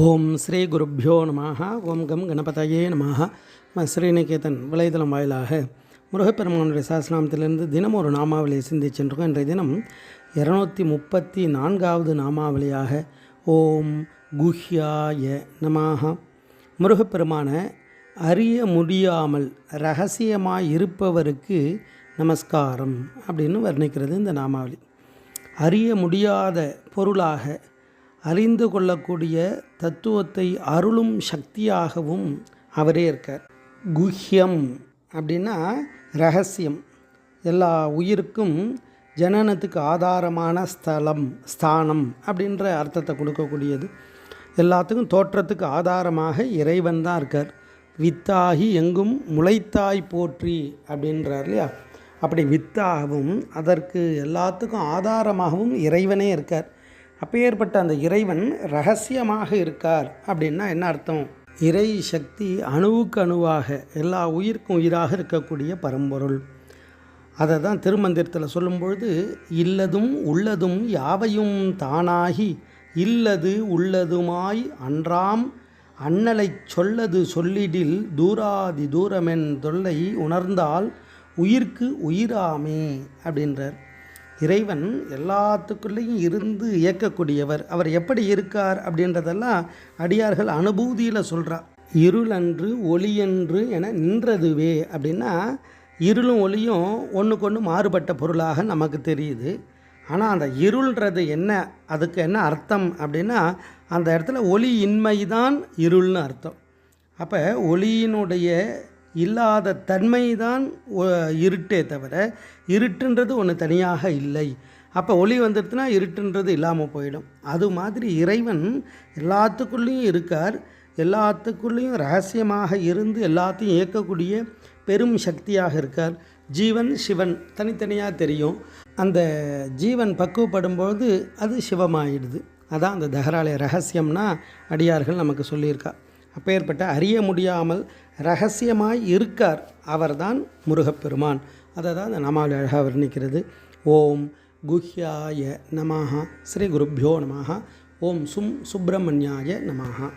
ஓம் ஸ்ரீ குருப்பியோ நமஹ ஓம் கம் கணபதையே நமஹ. ஸ்ரீநிகேதன் வலைதளம் வாயிலாக முருகப்பெருமானுடைய சாஸ்திரநாமத்திலிருந்து தினம் ஒரு நாமாவளியை சிந்திச்சென்றோம் இன்றைய தினம் இரநூத்தி முப்பத்தி நான்காவது நாமாவளியாக ஓம் குஹ்யாய நமாக முருகப்பெருமான அறிய முடியாமல் ரகசியமாக இருப்பவருக்கு நமஸ்காரம் அப்படின்னு வர்ணிக்கிறது இந்த நாமாவளி. அறிய முடியாத பொருளாக அறிந்து கொள்ளக்கூடிய தத்துவத்தை அருளும் சக்தியாகவும் அவரே இருக்கார். குஹ்யம் அப்படின்னா ரகசியம். எல்லா உயிருக்கும் ஜனனத்துக்கு ஆதாரமான ஸ்தலம் ஸ்தானம் அப்படின்ற அர்த்தத்தை கொடுக்கக்கூடியது. எல்லாத்துக்கும் தோற்றத்துக்கு ஆதாரமாக இறைவன் தான் இருக்கார். வித்தாகி எங்கும் முளைத்தாய் போற்றி அப்படின்றார் இல்லையா அப்படி வித்தாகவும் அதற்கு எல்லாத்துக்கும் ஆதாரமாகவும் இறைவனே இருக்கார். அப்பேற்பட்ட அந்த இறைவன் ரகசியமாக இருக்கார் அப்படின்னா என்ன அர்த்தம்? இறை சக்தி அணுவுக்கு அணுவாக எல்லா உயிருக்கும் உயிராக இருக்கக்கூடிய பரம்பொருள். அதை தான் திருமந்திரத்தில் சொல்லும்பொழுது இல்லதும் உள்ளதும் யாவையும் தானாகி இல்லது உள்ளதுமாய் அன்றாம் அண்ணலை சொல்லது சொல்லிடில் தூராதி தூரமென் தொல்லை உணர்ந்தால் உயிர்க்கு உயிராமே அப்படின்றார். இறைவன் எல்லாத்துக்குள்ளேயும் இருந்து இயக்கக்கூடியவர். அவர் எப்படி இருக்கார் அப்படின்றதெல்லாம் அடியார்கள் அனுபூதியில் சொல்கிறார் இருளன்று ஒளியன்று என நின்றதுவே அப்படின்னா இருளும் ஒளியும் ஒன்றுக்கு ஒன்று மாறுபட்ட பொருளாக நமக்கு தெரியுது. ஆனால் அந்த இருள்ன்றது என்ன? அதுக்கு என்ன அர்த்தம் அப்படின்னா அந்த இடத்துல ஒளி இன்மை தான் இருள்னு அர்த்தம். அப்போ ஒளியினுடைய இல்லாத தன்மை தான் இருட்டே தவிர இருட்டுன்றது ஒன்று தனியாக இல்லை. அப்போ ஒளி வந்துடுதுன்னா இருட்டுன்றது இல்லாமல் போயிடும். அது மாதிரி இறைவன் எல்லாத்துக்குள்ளேயும் இருக்கார். எல்லாத்துக்குள்ளேயும் ரகசியமாக இருந்து எல்லாத்தையும் இயக்கக்கூடிய பெரும் சக்தியாக இருக்கார். ஜீவன் சிவன் தனித்தனியாக தெரியும். அந்த ஜீவன் பக்குவப்படும்போது அது சிவமாயிடுது. அதான் அந்த தஹராலய ரகசியம்னா அடியார்கள் நமக்கு சொல்லியிருக்கா. அப்பேற்பட்ட அறிய முடியாமல் ரகசியமாய் இருக்கார் அவர்தான் முருகப்பெருமான். அதை தான் அந்த நாமாவளி அழகாக வர்ணிக்கிறது. ஓம் குஹ்யாய நமாக ஸ்ரீ குருப்பியோ நமாக ஓம் சும் சுப்பிரமணியாய நமஹா.